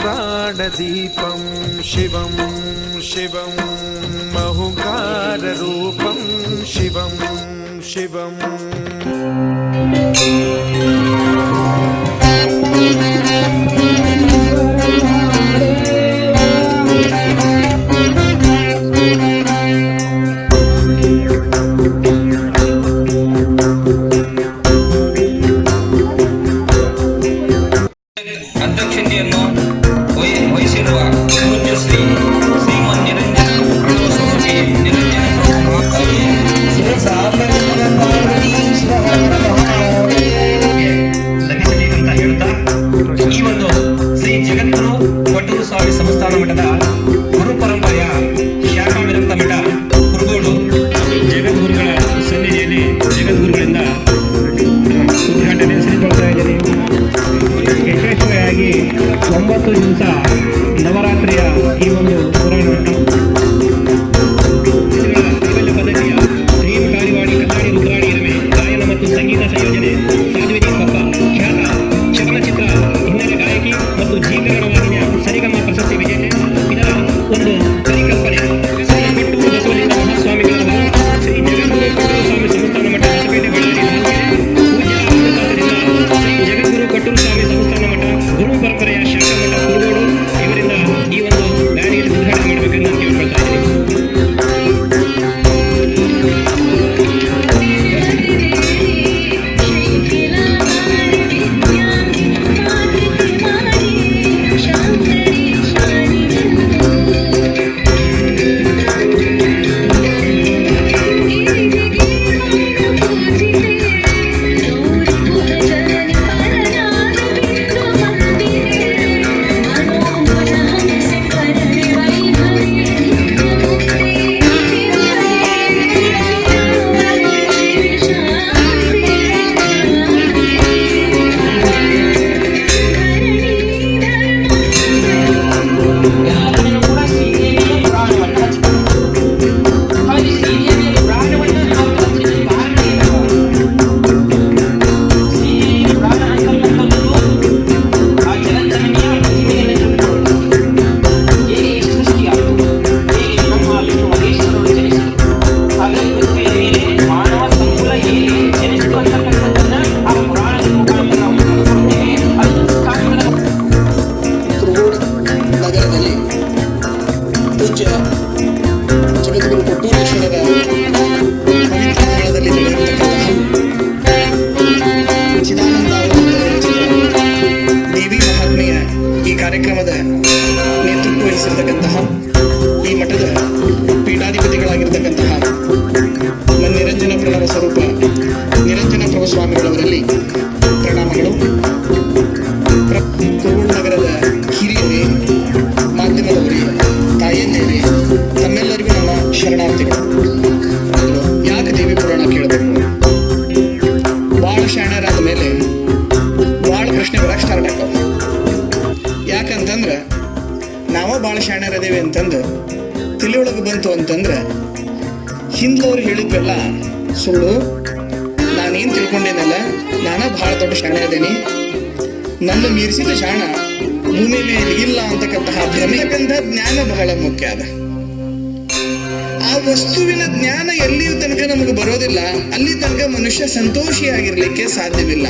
प्राणदीपं शिवं शिवं महुकाररूपं शिवं शिवम् ಅಧ್ಯಕ್ಷತೆಯನ್ನು ವಹಿ- ವಹಿಸಿರುವ ಪೂಜ್ಯ ಶ್ರೀ ಶ್ರೀಮನ್ ನಿರಂಜನ ಪ್ರಣವ ಸರಸ್ವತಿ ನಿರಂಜನ ಪ್ರಭು ಮಹಾಸ್ವಾಮಿ ಲಭಿಸಬೇಕಂತ ಹೇಳ್ತಾ ಈ ಒಂದು ಶ್ರೀ ಜಗದ್ಗುರು ಕೊಟ್ಟೂರು ಸ್ವಾಮಿ ಸಂಸ್ಥಾನ ಮಠದ Lagi, 有点点 ಕಾರ್ಯಕ್ರಮದ ನೇತೃತ್ವ ವಹಿಸಿರ್ತಕ್ಕಂತಹ ಈ ಮಠದ ಪೀಠಾಧಿಪತಿಗಳಾಗಿರ್ತಕ್ಕಂತಹ ನಿರಂಜನ ಪ್ರಣವ ಸ್ವರೂಪ ನಿರಂಜನ ಪ್ರಭು ಸ್ವಾಮಿಗಳವರಲ್ಲಿ ಪ್ರಣಾಮಗಳು. ನಗರದ ಹಿರಿಯರೇ, ಮಾಧ್ಯಮದವರೇ, ತಾಯಂದಿರೇ, ತಮ್ಮೆಲ್ಲರಿಗೂ ನಮ್ಮ ಶರಣಾರ್ಥಿಗಳು. ಯಾಕೆ ದೇವಿ ಪುರಾಣ ಕೇಳಬೇಕು? ಬಹಳ ಶಾಣ್ಯರಾದ ನಾವ ಭಾಳ ಶಾಣ್ಯರದೇವಿ ಅಂತಂದು ತಿಳಿಯೊಳಗೆ ಬಂತು ಅಂತಂದ್ರೆ, ಹಿಂದ್ಲವ್ರು ಹೇಳಿದ್ವೆಲ್ಲ, ಸುಳ್ಳು, ನಾನೇನು ತಿಳ್ಕೊಂಡೇನಲ್ಲ ನಾನ ಬಹಳ ದೊಡ್ಡ ಶಾಣೆ ಅದೇನಿ ನನ್ನ ಮೀರಿಸಿದ ಶಾಣ ಭೂಮಿ ಮೇಲೆ ಇಲ್ಲ ಅಂತಕ್ಕಂತಹ ಭ್ರಮೆಯಕ್ಕಂಥ ಜ್ಞಾನ ಬಹಳ ಮುಖ್ಯ ಅದ. ಆ ವಸ್ತುವಿನ ಜ್ಞಾನ ಎಲ್ಲಿಯ ತನಕ ನಮಗೆ ಬರೋದಿಲ್ಲ, ಅಲ್ಲಿ ತನಕ ಮನುಷ್ಯ ಸಂತೋಷಿಯಾಗಿರ್ಲಿಕ್ಕೆ ಸಾಧ್ಯವಿಲ್ಲ.